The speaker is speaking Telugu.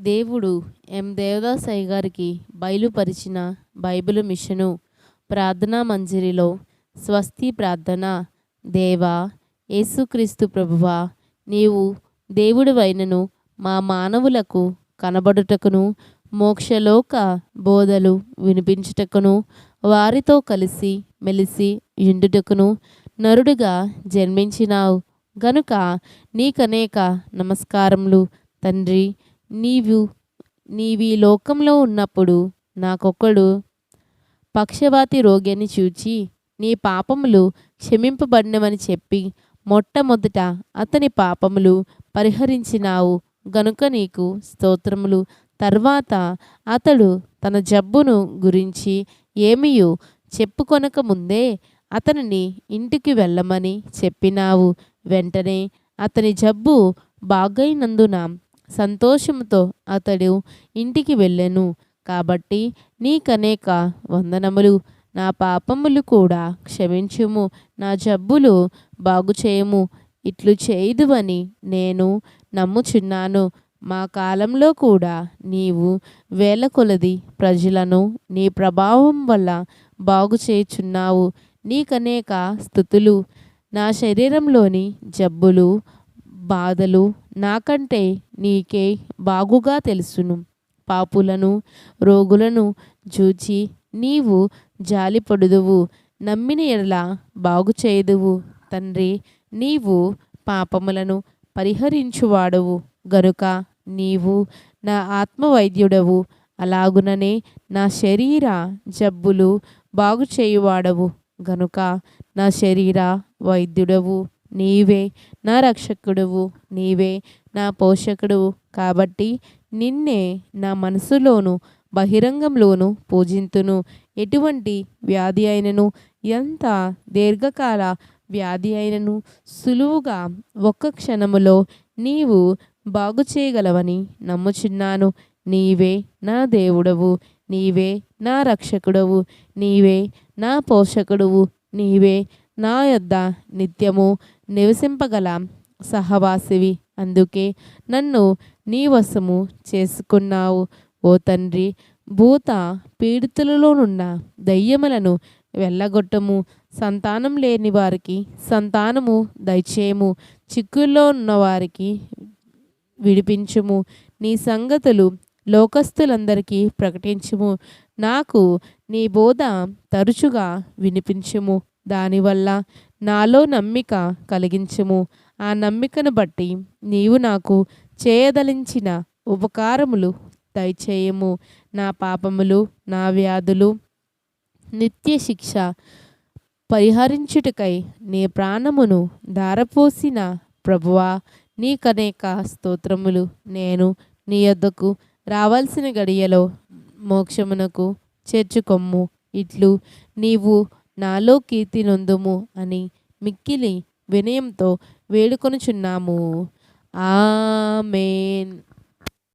దేవుడు ఎం దేవదాసయ్య గారికి బయలుపరిచిన బైబిల్ మిషను ప్రార్థనా మంజరిలో స్వస్తి ప్రార్థన. దేవా యేసుక్రీస్తు ప్రభువా నీవు దేవుడివైనను మా మానవులకు కనబడుటకును మోక్షలోక బోధలు వినిపించుటకును వారితో కలిసి మెలిసి యుండుటకును నరుడుగా జన్మించినావు. గనుక నీకనేక నమస్కారములు తండ్రి. నీవు నీవీ లోకంలో ఉన్నప్పుడు నాకొకడు పక్షవాతి రోగిని చూచి నీ పాపములు క్షమింపబడినవని చెప్పి మొట్టమొదట అతని పాపములు పరిహరించినావు. గనుక నీకు స్తోత్రములు. తర్వాత అతడు తన జబ్బును గురించి ఏమియో చెప్పుకొనక ముందే అతనిని ఇంటికి వెళ్ళమని చెప్పినావు. వెంటనే అతని జబ్బు బాగైనందున సంతోషముతో అతడు ఇంటికి వెళ్ళెను. కాబట్టి నీకనేక వందనములు. నా పాపములు కూడా క్షమించుము. నా జబ్బులు బాగు చేయము ఇట్లు చేయుదువని నేను నమ్ముచున్నాను. మా కాలంలో కూడా నీవు వేల కొలది ప్రజలను నీ ప్రభావం వల్ల బాగు చేయుచున్నావు. నీకనేక స్థుతులు. నా శరీరంలోని జబ్బులు బాధలు నాకంటే నీకే బాగుగా తెలుసును. పాపులను రోగులను చూచి నీవు జాలిపడుదువు నమ్మిన ఎడల బాగు చేయుదువు. తండ్రి నీవు పాపములను పరిహరించువాడవు. గనుక నీవు నా ఆత్మవైద్యుడవు. అలాగుననే నా శరీర జబ్బులు బాగు చేయువాడవు గనుక నా శరీర వైద్యుడవు. నీవే నా రక్షకుడువు నీవే నా పోషకుడువు. కాబట్టి నిన్నే నా మనసులోను బహిరంగంలోను పూజింతును. ఎటువంటి వ్యాధి అయినను ఎంత దీర్ఘకాల వ్యాధి అయినను సులువుగా ఒక్క క్షణములో నీవు బాగు చేయగలవని నమ్ముచున్నాను. నీవే నా దేవుడవు నీవే నా రక్షకుడవు నీవే నా పోషకుడువు నీవే నా యొద్ద నిత్యము నివసింపగల సహవాసివి అందుకే నన్ను నీ వశము చేసుకున్నావు. ఓ తండ్రి భూత పీడితులలోనున్న దయ్యములను వెళ్ళగొట్టము. సంతానం లేని వారికి సంతానము దయచేయము. చిక్కుల్లో ఉన్నవారికి విడిపించుము. నీ సంగతులు లోకస్తులందరికీ ప్రకటించుము. నాకు నీ బోధ తరచుగా వినిపించుము. దానివల్ల నాలో నమ్మిక కలిగించుము. ఆ నమ్మికను బట్టి నీవు నాకు చేయదలించిన ఉపకారములు దయచేయము. నా పాపములు నా వ్యాధులు నిత్య శిక్ష పరిహరించుటకై నీ ప్రాణమును ధారపోసిన ప్రభువా నీకనేక స్తోత్రములు. నేను నీ యొద్దకు రావాల్సిన గడియలో మోక్షమునకు చేర్చుకొమ్ము. ఇట్లు నీవు నాలో కీర్తి నొందుము అని మిక్కిలి వినయంతో వేడుకొనుచున్నాము. ఆమెన్.